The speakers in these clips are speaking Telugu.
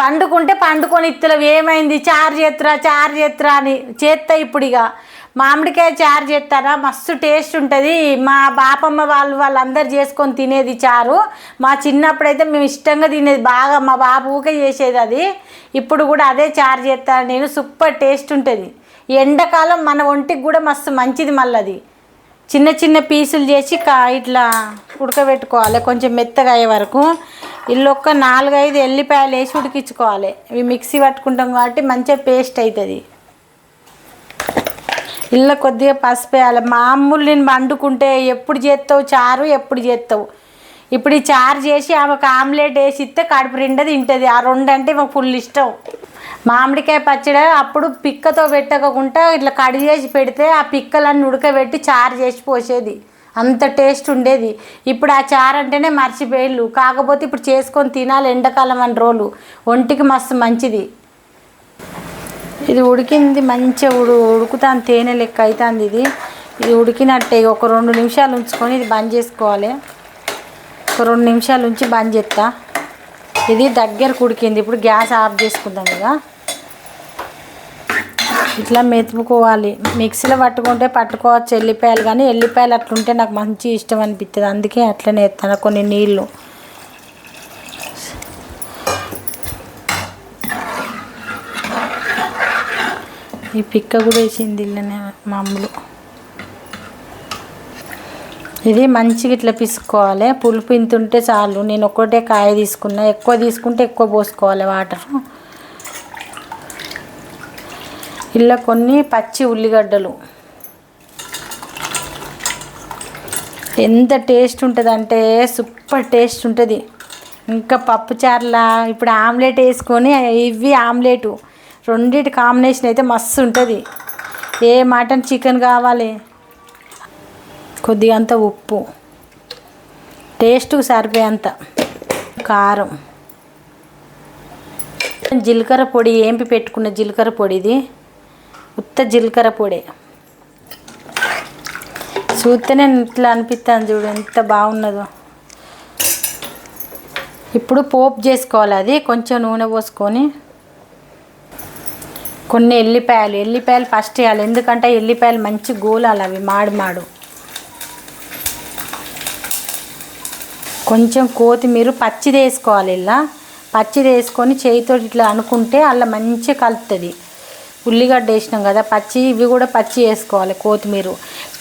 పండుకుంటే పండుకొని ఇత్తలేవు ఏమైంది? చారు చేత్రా చారు చేత్రా అని చేస్తా ఇప్పుడు ఇక మామిడికాయ చారు చేస్తారా మస్తు టేస్ట్ ఉంటుంది. మా బాపమ్మ వాళ్ళు వాళ్ళందరూ చేసుకొని తినేది చారు. మా చిన్నప్పుడైతే మేము ఇష్టంగా తినేది బాగా మా బాబు ఊకే చేసేది అది. ఇప్పుడు కూడా అదే చారు చేస్తాను నేను సూపర్ టేస్ట్ ఉంటుంది. ఎండాకాలం మన ఒంటికి కూడా మస్తు మంచిది మళ్ళీ అది. చిన్న చిన్న పీసులు చేసి కా ఇట్లా ఉడకబెట్టుకోవాలి. కొంచెం మెత్తగా అయ్యే వరకు. ఇల్లు ఒక్క నాలుగైదు ఎల్లిపాయలు వేసి ఉడికించుకోవాలి. ఇవి మిక్సీ పట్టుకుంటాం కాబట్టి మంచిగా పేస్ట్ అవుతుంది ఇల్లు కొద్దిగా పసుపు వేయాలి. మామూలు నేను వండుకుంటే ఎప్పుడు చేస్తావు చారు ఎప్పుడు చేస్తావు? ఇప్పుడు ఈ చారు చేసి ఆమెకు ఆమ్లెట్ వేసి ఇస్తే కడుపు నిండా తింటుంది. ఆ రెండు అంటే మాకు ఫుల్ ఇష్టం. మామిడికాయ పచ్చడి అప్పుడు పిక్కతో పెట్టకుండా ఇట్లా కడి చేసి పెడితే ఆ పిక్కలన్నీ ఉడకబెట్టి చారు చేసి పోసేది. అంత టేస్ట్ ఉండేది. ఇప్పుడు ఆ చారు అంటేనే మర్చిపోయిళ్ళు. కాకపోతే ఇప్పుడు చేసుకొని తినాలి ఎండాకాలం అని రోలు. ఒంటికి మస్తు మంచిది. ఇది ఉడికింది మంచిగా ఉడు ఉడుకుతాను తేనె లెక్క అవుతుంది ఇది. ఇది ఉడికినట్టే ఒక రెండు నిమిషాలు ఉంచుకొని ఇది బంద్ చేసుకోవాలి. ఒక రెండు నిమిషాలు ఉంచి బంద్ చేస్తా ఇది దగ్గరకు ఉడికింది. ఇప్పుడు గ్యాస్ ఆఫ్ చేసుకుందాం ఇక ఇట్లా మెతుపుకోవాలి మిక్సీలో పట్టుకుంటే పట్టుకోవచ్చు. ఎల్లిపాయలు కానీ ఎల్లిపాయలు అట్లుంటే నాకు మంచి ఇష్టం అనిపిస్తుంది అందుకే అట్లనే ఎత్తాను కొన్ని నీళ్ళు. ఈ పిక్క కూడా వేసింది ఇళ్ళనే మామూలు. ఇది మంచిగా ఇట్లా పిసుకోవాలి పులుపు ఇంత ఉంటే చాలు. నేను ఒక్కటే కాయ తీసుకున్నా. ఎక్కువ తీసుకుంటే ఎక్కువ పోసుకోవాలి వాటర్. ఇలా కొన్ని పచ్చి ఉల్లిగడ్డలు. ఎంత టేస్ట్ ఉంటుంది అంటే సూపర్ టేస్ట్ ఉంటుంది. ఇంకా పప్పుచారుల ఇప్పుడు ఆమ్లెట్ వేసుకొని ఇవి ఆమ్లెట్. రెండింటి కాంబినేషన్ అయితే మస్తు ఉంటుంది. ఏ మటన్ చికెన్ కావాలి? కొద్దిగా అంత ఉప్పు. టేస్ట్కు సరిపోయేంత కారం. జీలకర్ర పొడి ఏంపి పెట్టుకున్న జీలకర్ర పొడి ఇది ఉత్త జీలకర్ర పొడి. చూస్తేనే ఇట్లా అనిపిస్తాను చూడు ఎంత బాగున్నదో. ఇప్పుడు పోపు చేసుకోవాలి అది కొంచెం నూనె పోసుకొని. కొన్ని ఎల్లిపాయలు ఎల్లిపాయలు ఫస్ట్ వేయాలి ఎందుకంటే ఎల్లిపాయలు మంచి గోలాలి అవి మాడు మాడు. కొంచెం కొత్తిమీర పచ్చిది వేసుకోవాలి ఇలా. పచ్చిది వేసుకొని చేయితో ఇట్లా అనుకుంటే అలా మంచిగా కలుపుతుంది ఉల్లిగడ్డ వేసినాం కదా పచ్చి ఇవి కూడా పచ్చి వేసుకోవాలి కొత్తిమీర.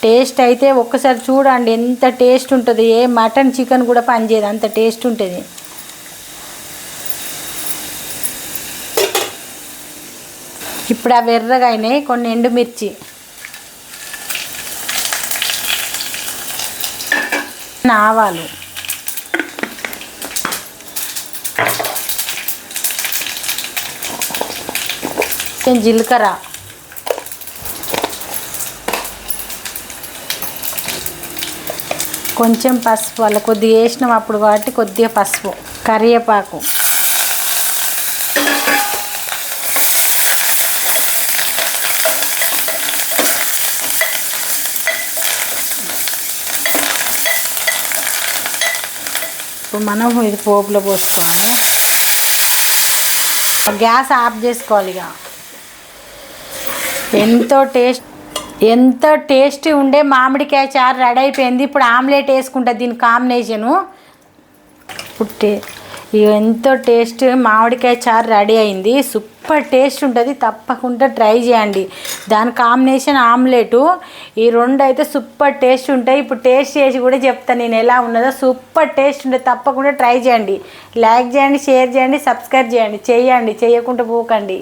టేస్ట్ అయితే ఒక్కసారి చూడండి ఎంత టేస్ట్ ఉంటుంది. ఏ మటన్ చికెన్ కూడా పనిచేయదు అంత టేస్ట్ ఉంటుంది. ఇప్పుడు అవి ఎర్రగా అయినాయి కొన్ని ఎండుమిర్చి. ఆవాలు. కొంచెం జీలకర్ర. కొంచెం పసుపు అలా కొద్దిగా వేసినాం అప్పుడు కాబట్టి కొద్దిగా పసుపు కరివేపాకు. ఇప్పుడు మనం ఇది పోపులో పోసుకోవాలి గ్యాస్ ఆఫ్ చేసుకోవాలి ఇక. ఎంతో టేస్ట్ ఎంతో టేస్టీ ఉండే మామిడికాయ చారు రెడీ అయిపోయింది. ఇప్పుడు ఆమ్లెట్ వేసుకుంటా దీని కాంబినేషను. పుట్టి ఎంతో టేస్ట్ మామిడికాయ చారు రెడీ అయింది. సూపర్ టేస్ట్ ఉంటుంది తప్పకుండా ట్రై చేయండి. దాని కాంబినేషన్ ఆమ్లెటు. ఈ రెండు అయితే సూపర్ టేస్ట్ ఉంటాయి. ఇప్పుడు టేస్ట్ చేసి కూడా చెప్తాను నేను ఎలా ఉన్నదో. సూపర్ టేస్ట్ ఉంటుంది తప్పకుండా ట్రై చేయండి. లైక్ చేయండి షేర్ చేయండి సబ్స్క్రైబ్ చేయండి. చేయండి చేయకుండా పోకండి.